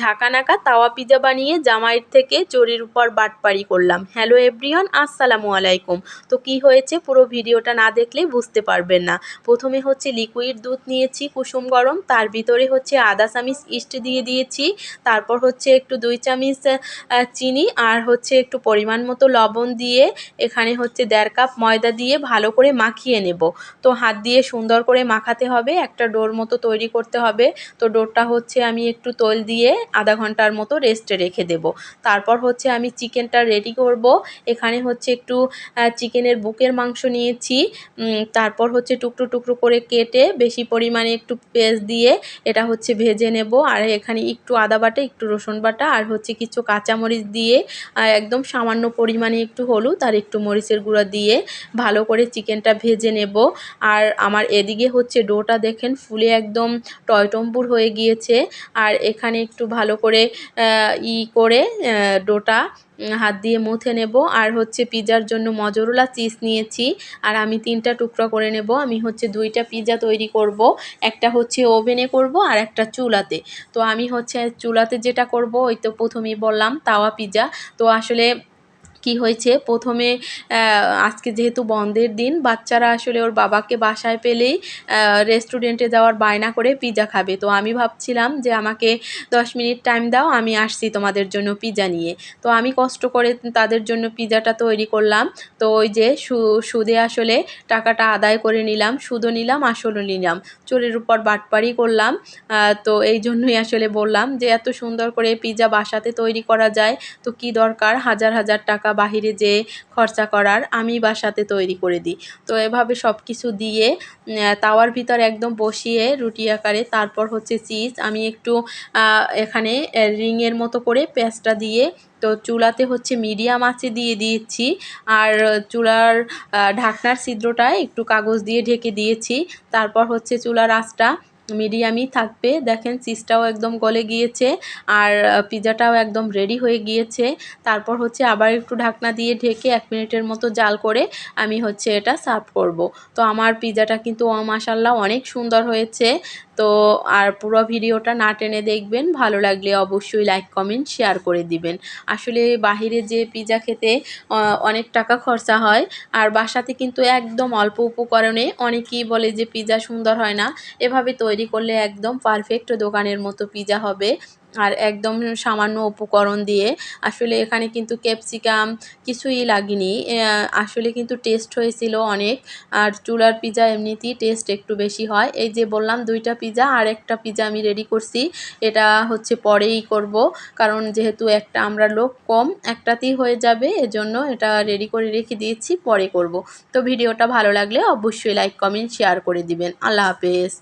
ঝাঁকানাকা তাওয়া পিজা বানিয়ে জামাইয়ের থেকে চোরের উপর বাটপারি করলাম। হ্যালো এভরিওয়ান, আসসালামু আলাইকুম। তো কি হয়েছে পুরো ভিডিওটা না দেখলে বুঝতে পারবেন না। প্রথমে হচ্ছে লিকুইড দুধ নিয়েছি, কুসুম গরম, তার ভিতরে হচ্ছে আদা চামিচ ইস্ট দিয়ে দিয়েছি, তারপর হচ্ছে একটু দুই চামিচ চিনি আর হচ্ছে একটু পরিমাণ মতো লবণ দিয়ে এখানে হচ্ছে দেড় কাপ ময়দা দিয়ে ভালো করে মাখিয়ে নেব। তো হাত দিয়ে সুন্দর করে মাখাতে হবে, একটা ডোর মতো তৈরি করতে হবে। তো ডোরটা হচ্ছে আমি একটু তৈল দিয়ে আধা ঘণ্টার মতো রেস্টে রেখে দেব। তারপর হচ্ছে আমি চিকেনটা রেডি করব। এখানে হচ্ছে একটু চিকেনের বুকের মাংস নিয়েছি। তারপর হচ্ছে টুকরো টুকরো করে কেটে বেশি পরিমাণে একটু পেঁয়াজ দিয়ে এটা হচ্ছে ভেজে নেব। আর এখানে একটু আদা বাটা, একটু রসুন বাটা আর হচ্ছে কিছু কাঁচামরিচ দিয়ে একদম সামান্য পরিমাণে একটু হলুদ আর একটু মরিচের গুঁড়া দিয়ে ভালো করে চিকেনটা ভেজে নেব। আর আমার এদিকে হচ্ছে ডোটা দেখেন, ফুলে একদম টয়টম্বুর হয়ে গিয়েছে। আর এখানে একটু ভালো করে ই করে ডোটা হাত দিয়ে মুথে নেব। আর হচ্ছে পিজার জন্য মজরুলা চিজ নিয়েছি। আর আমি তিনটা টুকরা করে নেব। আমি হচ্ছে দুইটা পিজা তৈরি করব। একটা হচ্ছে ওভেনে করব আর একটা চুলাতে। তো আমি হচ্ছে চুলাতে যেটা করব, ওই তো প্রথমেই বললাম, তাওয়া পিজা। তো আসলে কি হয়েছে? প্রথমে আজকে যেহেতু বন্ধের দিন, বাচ্চারা আসলে ওর বাবাকে বাসায় পেলেই রেস্টুরেন্টে যাওয়ার বায়না করে পিজা খাবে। তো আমি ভাবছিলাম যে আমাকে দশ মিনিট টাইম দাও, আমি আসছি তোমাদের জন্য পিজা নিয়ে। তো আমি কষ্ট করে তাদের জন্য পিজাটা তৈরি করলাম। তো ওই যে সুদে আসলে টাকাটা আদায় করে নিলাম, সুদও নিলাম, আসলও নিলাম। চোরের উপর বাটপারি করলাম তো এই জন্যই আসলে বললাম যে এত সুন্দর করে পিজা বাসাতে তৈরি করা যায়, তো কি দরকার? হাজার হাজার টাকা বাহিরে যেয়ে খরচা করার আমি বাসাতে তৈরি করে দিই। তো এভাবে সব কিছু দিয়ে তাওয়ার ভিতর একদম বসিয়ে রুটি আকারে, তারপর হচ্ছে চিজ, আমি একটু এখানে রিংয়ের মতো করে পেঁয়াজটা দিয়ে, তো চুলাতে হচ্ছে মিডিয়াম আঁচে দিয়ে দিয়েছি। আর চুলার ঢাকনার ছিদ্রটায় একটু কাগজ দিয়ে ঢেকে দিয়েছি। তারপর হচ্ছে চুলার আঁচটা মিডিয়ামই থাকবে। দেখেন চিজটাও একদম গলে গিয়েছে আর পিজাটাও একদম রেডি হয়ে গিয়েছে। তারপর হচ্ছে আবার একটু ঢাকনা দিয়ে ঢেকে এক মিনিটের মতো জাল করে আমি হচ্ছে এটা সার্ভ করব। তো আমার পিজাটা কিন্তু মাসাল্লাহ অনেক সুন্দর হয়েছে। তো আর পুরো ভিডিওটা না টেনে দেখবেন, ভালো লাগলে অবশ্যই লাইক কমেন্ট শেয়ার করে দিবেন। আসলে বাহিরে যে পিজা খেতে অনেক টাকা খরচা হয় আর বাসাতে কিন্তু একদম অল্প উপকরণে অনেকেই বলে যে পিজা সুন্দর হয় না। এভাবে তৈরি করলে একদম পারফেক্ট দোকানের মতো পিজা হবে। আর একদম সামান্য উপকরণ দিয়ে। আসলে এখানে কিন্তু ক্যাপসিকাম কিছুই লাগেনি। আসলে কিন্তু টেস্ট হয়েছিল অনেক। আর চুলার পিজা এমনিতেই টেস্ট একটু বেশি হয়। এই যে বললাম, দুইটা পিজা আর একটা পিজা আমি রেডি করছি। এটা হচ্ছে পরেই করব। কারণ যেহেতু একটা আমরা লোক কম, একটাতেই হয়ে যাবে। এজন্য এটা রেডি করে রেখে দিয়েছি, পরে করব। তো ভিডিওটা ভালো লাগলে অবশ্যই লাইক কমেন্ট শেয়ার করে দিবেন। আল্লাহ হাফেজ।